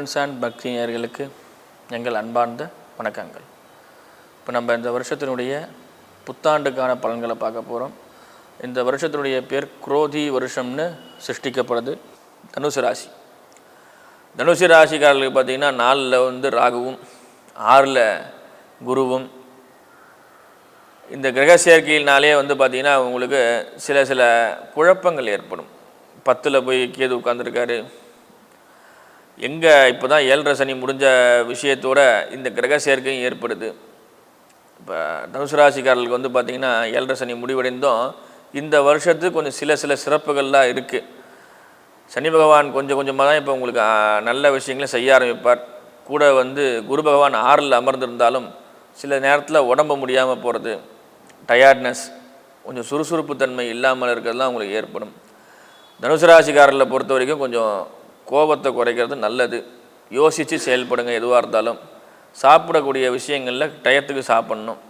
Friends and பக்தியர்களுக்கு எங்கள் அன்பார்ந்த வணக்கங்கள். இப்போ நம்ம இந்த வருஷத்தினுடைய புத்தாண்டுக்கான பலன்களை பார்க்க போகிறோம் இந்த வருஷத்தினுடைய பேர் குரோதி வருஷம்னு சிருஷ்டிக்கப்படுது தனுசு ராசி. தனுசு ராசிக்காரர்களுக்கு பார்த்திங்கன்னா நாலில் வந்து ராகுவும் ஆறில் குருவும். இந்த கிரக சேர்க்கையினாலே வந்து பார்த்திங்கன்னா உங்களுக்கு சில சில குழப்பங்கள் ஏற்படும். பத்தில் போய் கேது உட்காந்துருக்காரு எங்கே இப்போ தான் ஏழரை சனி முடிஞ்ச விஷயத்தோட இந்த கிரக சேர்க்கையும் ஏற்படுது. இப்போ தனுசு ராசிக்காரர்களுக்கு வந்து பார்த்திங்கன்னா ஏழரை சனி முடிவடைந்தும் இந்த வருஷத்துக்கு கொஞ்சம் சில சில சிறப்புகள்லாம் இருக்குது சனி பகவான் கொஞ்சம் கொஞ்சமாக தான் இப்போ உங்களுக்கு நல்ல விஷயங்களை செய்ய ஆரம்பிப்பார். கூட வந்து குரு பகவான் ஆறில் அமர்ந்திருந்தாலும் சில நேரத்தில் உடம்பு முடியாமல் போகிறது டயர்ட்னஸ் கொஞ்சம் சுறுசுறுப்பு தன்மை இல்லாமல் இருக்கிறதுலாம் உங்களுக்கு ஏற்படும். தனுசு ராசிக்காரர்களை பொறுத்த வரைக்கும் கொஞ்சம் கோபத்தை குறைக்கிறது நல்லது. யோசித்து செயல்படுங்க எதுவாக இருந்தாலும். சாப்பிடக்கூடிய விஷயங்களில் டயத்துக்கு சாப்பிட்ணும்.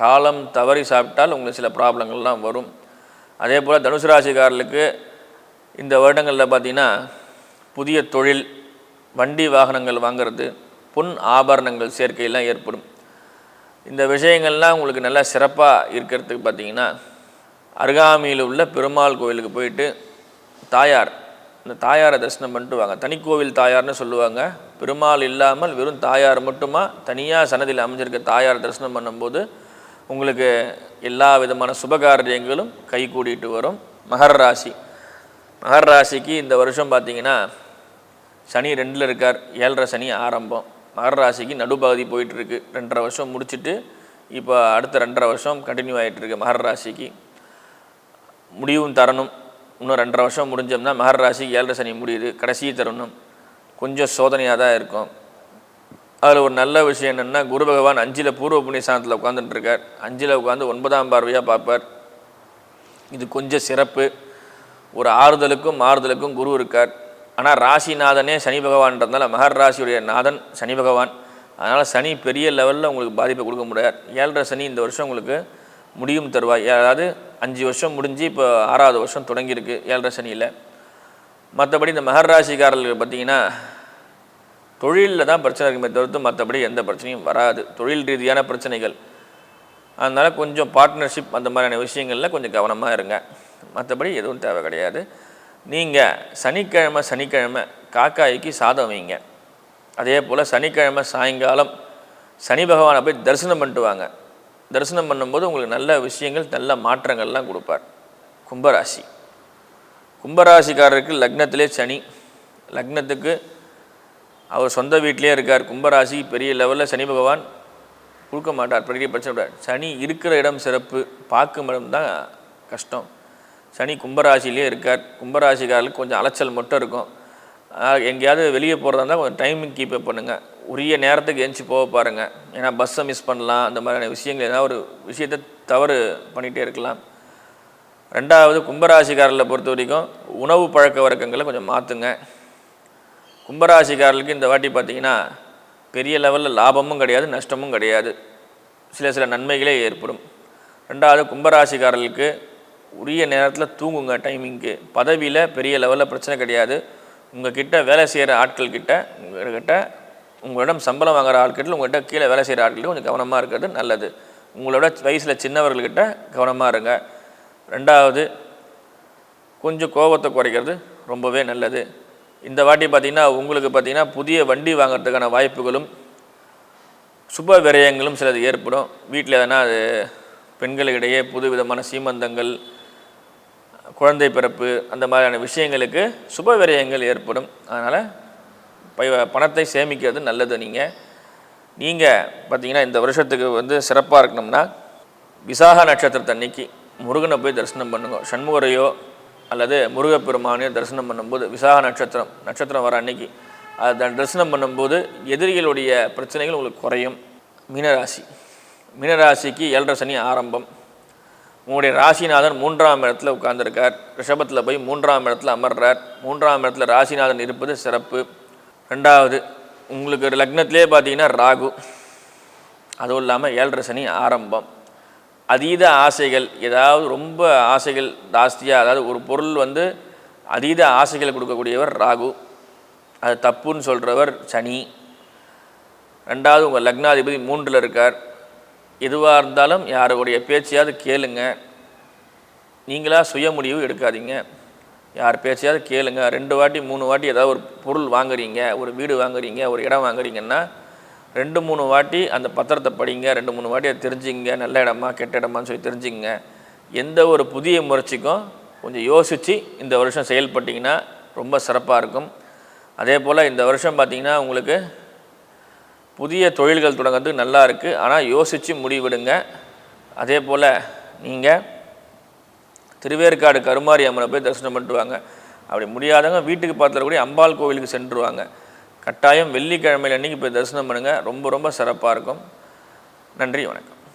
காலம் தவறி சாப்பிட்டால் உங்களுக்கு சில ப்ராப்ளங்கள்லாம் வரும். அதே போல் தனுசு ராசிக்காரர்களுக்கு இந்த வருடங்களில் பார்த்திங்கன்னா புதிய தொழில் வண்டி வாகனங்கள் வாங்குறது பொன் ஆபரணங்கள் சேர்க்கையெல்லாம் ஏற்படும். இந்த விஷயங்கள்லாம் உங்களுக்கு நல்லா சிறப்பாக இருக்கிறதுக்கு பார்த்தீங்கன்னா அருகாமையில் உள்ள பெருமாள் கோவிலுக்கு போயிட்டு தாயார் இந்த தாயாரை தரிசனம் பண்ணிட்டு வாங்க தனிக்கோவில் தாயார்னு சொல்லுவாங்க. பெருமாள் இல்லாமல் வெறும் தாயார் மட்டுமா? தனியாக சன்னதியில் அமைஞ்சிருக்க தாயார் தரிசனம் பண்ணும்போது உங்களுக்கு எல்லா விதமான சுபகாரியங்களும் கை கூடிட்டு வரும். மகர ராசி. மகர ராசிக்கு இந்த வருஷம் பார்த்தீங்கன்னா சனி ரெண்டில் இருக்கார். ஏழரை சனி ஆரம்பம். மகர ராசிக்கு நடுப்பகுதி போயிட்டுருக்கு. ரெண்டரை வருஷம் முடிச்சுட்டு இப்போ அடுத்த ரெண்டரை வருஷம் கண்டினியூ ஆகிட்டுருக்கு மகர ராசிக்கு. முடிவும் தரணும். இன்னும் ரெண்டரை வருஷம் முடிஞ்சோம்னா மகர ராசி ஏழரை சனி முடியுது. கடைசி தருணம். கொஞ்சம் சோதனையாக தான் இருக்கும். அதில் ஒரு நல்ல விஷயம் என்னென்னா குரு பகவான் அஞ்சில் பூர்வ புண்ணியஸ்தானத்தில் உட்காந்துட்டு இருக்கார் அஞ்சில் உட்காந்து ஒன்பதாம் பார்வையாக பார்ப்பார். இது கொஞ்சம் சிறப்பு. ஒரு ஆறுதலுக்கும் மாறுதலுக்கும் குரு இருக்கார். ஆனால் ராசிநாதனே சனி பகவான்றதுனால மகர் ராசியுடைய நாதன் சனி பகவான். அதனால் சனி பெரிய லெவலில் உங்களுக்கு பாதிப்பை கொடுக்க முடியாது. ஏழரை சனி இந்த வருஷம் உங்களுக்கு முடியும் தருவாய். அதாவது அஞ்சு வருஷம் முடிஞ்சு இப்போ ஆறாவது வருஷம் தொடங்கியிருக்கு ஏழரை சனியில். மற்றபடி இந்த மகர் ராசிக்காரர்களுக்கு பார்த்தீங்கன்னா தொழிலில் தான் பிரச்சனை இருக்குமே தவிர்த்து மற்றபடி எந்த பிரச்சனையும் வராது. தொழில் ரீதியான பிரச்சனைகள். அதனால் கொஞ்சம் பார்ட்னர்ஷிப் அந்த மாதிரியான விஷயங்களில் கொஞ்சம் கவனமாக இருங்க. மற்றபடி எதுவும் தேவை கிடையாது. நீங்கள் சனிக்கிழமை சனிக்கிழமை காக்காய்க்கு சாதம் வைங்க. அதே போல் சனிக்கிழமை சாயங்காலம் சனி பகவானை போய் தரிசனம் பண்ணிட்டு வாங்க. தரிசனம் பண்ணும்போது உங்களுக்கு நல்ல விஷயங்கள் நல்ல மாற்றங்கள்லாம் கொடுப்பார். கும்பராசி. கும்பராசிக்காரருக்கு லக்னத்திலே சனி. லக்னத்துக்கு அவர் சொந்த வீட்டிலே இருக்கார். கும்பராசி பெரிய லெவலில் சனி பகவான் கொடுக்க மாட்டார். பெரிய பிரச்சனை சனி இருக்கிற இடம் சிறப்பு. பார்க்கும் இடம் தான் கஷ்டம். சனி கும்பராசிலே இருக்கார். கும்பராசிக்காரர்களுக்கு கொஞ்சம் அலைச்சல் மட்டும் இருக்கும். எங்கேயாவது வெளியே போகிறதா இருந்தால் கொஞ்சம் டைமிங் கீப் அப் பண்ணுங்கள் உரிய நேரத்துக்கு எந்திச்சு போக பாருங்கள் ஏன்னா பஸ்ஸை மிஸ் பண்ணலாம் அந்த மாதிரியான விஷயங்கள் ஏதாவது ஒரு விஷயத்தை தவறு பண்ணிகிட்டே இருக்கலாம். ரெண்டாவது கும்பராசிக்காரர்களை பொறுத்த வரைக்கும் உணவு பழக்க வழக்கங்களை கொஞ்சம் மாற்றுங்க கும்பராசிக்காரர்களுக்கு இந்த வாட்டி பார்த்தீங்கன்னா பெரிய லெவலில் லாபமும் கிடையாது நஷ்டமும் கிடையாது. சில சில நன்மைகளே ஏற்படும். ரெண்டாவது கும்பராசிக்காரர்களுக்கு உரிய நேரத்தில் தூங்குங்க டைமிங்க்கு பதவியில் பெரிய லெவலில் பிரச்சனை கிடையாது. உங்கள் கிட்ட வேலை செய்கிற ஆட்கள் கிட்ட உங்கள்கிட்ட உங்களிடம் சம்பளம் வாங்குற ஆட்கிட்ட உங்கள்கிட்ட கீழே வேலை செய்கிற ஆட்கிட்ட கொஞ்சம் கவனமாக இருக்கிறது நல்லது. உங்களோட வயசில் சின்னவர்கள்கிட்ட கவனமாக இருங்க. ரெண்டாவது கொஞ்சம் கோபத்தை குறைக்கிறது ரொம்பவே நல்லது. இந்த வாட்டி பார்த்திங்கன்னா உங்களுக்கு பார்த்திங்கன்னா புதிய வண்டி வாங்குறதுக்கான வாய்ப்புகளும் சுப விரயங்களும் சிலது ஏற்படும். வீட்டில் எதனா அது பெண்களுக்கிடையே புது விதமான சீமந்தங்கள் குழந்தை பிறப்பு அந்த மாதிரியான விஷயங்களுக்கு சுப விரயங்கள் ஏற்படும். அதனால் பணத்தை சேமிக்கிறது நல்லது. நீங்கள் நீங்கள் பார்த்தீங்கன்னா இந்த வருஷத்துக்கு வந்து சிறப்பாக இருக்கணும்னா விசாக நட்சத்திரத்தன்னைக்கு முருகனை போய் தரிசனம் பண்ணுங்க. சண்முகரையோ அல்லது முருகப்பெருமானையோ தரிசனம் பண்ணும்போது விசாக நட்சத்திரம் நட்சத்திரம் வர அன்னைக்கு அதை தரிசனம் பண்ணும்போது எதிரிகளுடைய பிரச்சனைகள் உங்களுக்கு குறையும். மீனராசி மீனராசிக்கு ஏழரை சனி ஆரம்பம். உங்களுடைய ராசிநாதன் மூன்றாம் இடத்துல உட்கார்ந்துருக்கார். ரிஷபத்தில் போய் மூன்றாம் இடத்துல அமர்றார். மூன்றாம் இடத்துல ராசிநாதன் இருப்பது சிறப்பு. ரெண்டாவது உங்களுக்கு லக்னத்திலே பார்த்தீங்கன்னா ராகு. அதுவும் இல்லாமல் ஏழரை சனி ஆரம்பம். அதீத ஆசைகள் ஏதாவது ரொம்ப ஆசைகள் ஜாஸ்தியாக அதாவது ஒரு பொருள் வந்து அதீத ஆசைகள் கொடுக்கக்கூடியவர் ராகு. அது தப்புன்னு சொல்கிறவர் சனி. ரெண்டாவது உங்கள் லக்னாதிபதி மூன்றில் இருக்கார். எதுவாக இருந்தாலும் யாருடைய பேச்சையாவது கேளுங்க. நீங்களாக சுய முடிவு எடுக்காதீங்க. யார் பேச்சையாவது கேளுங்க. ரெண்டு வாட்டி மூணு வாட்டி ஏதாவது ஒரு பொருள் வாங்குறீங்க ஒரு வீடு வாங்குறீங்க ஒரு இடம் வாங்குறீங்கன்னா ரெண்டு மூணு வாட்டி அந்த பத்திரத்தை படிங்க ரெண்டு மூணு வாட்டி அதை தெரிஞ்சுங்க. நல்ல இடமா கெட்ட இடமான்னு சொல்லி தெரிஞ்சுங்க. எந்த ஒரு புதிய முயற்சிக்கும் கொஞ்சம் யோசித்து இந்த வருஷம் செயல்பட்டிங்கன்னா ரொம்ப சிறப்பாக இருக்கும். அதே போல் இந்த வருஷம் பார்த்திங்கன்னா உங்களுக்கு புதிய தொழில்கள் தொடங்கிறதுக்கு நல்லா இருக்குது ஆனால் யோசித்து முடிவிடுங்க. அதே போல் நீங்கள் திருவேற்காடு கருமாரி அம்மனை போய் தரிசனம் பண்ணிட்டுவாங்க. அப்படி முடியாதவங்க வீட்டுக்கு பக்கத்தில் அம்பாள் கோவிலுக்கு சென்றுருவாங்க. கட்டாயம் வெள்ளிக்கிழமையில் அன்றைக்கி போய் தரிசனம் பண்ணுங்கள் ரொம்ப ரொம்ப சிறப்பாக இருக்கும். நன்றி வணக்கம்.